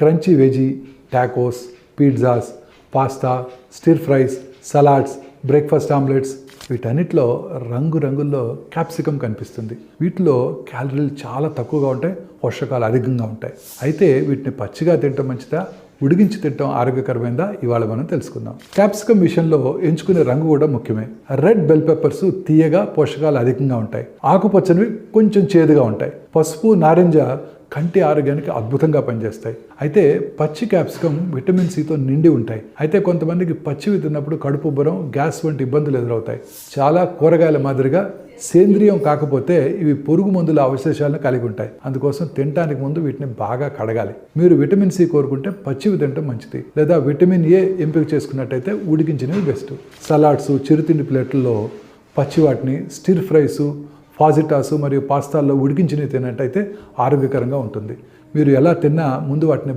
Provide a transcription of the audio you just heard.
Crunchy veggie tacos pizzas pasta stir fries salads breakfast omelettes వీటన్నిటిలో రంగు రంగుల్లో capsicum కనిపిస్తుంది. వీటిలో క్యాలరీలు చాలా తక్కువగా ఉంటాయి పోషకాలు అధికంగా ఉంటాయి. అయితే వీటిని పచ్చిగా తినటం మంచిదా ఉడిగించి తినటం ఆరోగ్యకరమైందా? ఇవాళ మనం తెలుసుకుందాం. క్యాప్సికమ్ విషయంలో ఎంచుకునే రంగు కూడా ముఖ్యమే. రెడ్ బెల్ పెప్పర్స్ తీయగా పోషకాలు అధికంగా ఉంటాయి. ఆకుపచ్చనివి కొంచెం చేదుగా ఉంటాయి. పసుపు నారింజ కంటి ఆరోగ్యానికి అద్భుతంగా పనిచేస్తాయి. అయితే పచ్చి క్యాప్సికం విటమిన్ సితో నిండి ఉంటాయి. అయితే కొంతమందికి పచ్చివి తిన్నప్పుడు కడుపు ఉబ్బరం గ్యాస్ వంటి ఇబ్బందులు ఎదురవుతాయి. చాలా కూరగాయల మాదిరిగా సేంద్రియం కాకపోతే ఇవి పురుగు మందుల అవశేషాలను కలిగి ఉంటాయి. అందుకోసం తినడానికి ముందు వీటిని బాగా కడగాలి. మీరు విటమిన్ సి కోరుకుంటే పచ్చివి తినడం మంచిది. లేదా విటమిన్ ఏ ఎంపిక చేసుకున్నట్టయితే ఉడికించినవి బెస్ట్. సలాడ్స్ చిరుతిండి ప్లేట్లలో పచ్చి వాటిని స్టిర్ ఫ్రైస్ ఫాజిటాసు మరియు పాస్తాల్లో ఉడికించినవి తిన్నట్టయితే ఆరోగ్యకరంగా ఉంటుంది. మీరు ఎలా తిన్నా ముందు వాటిని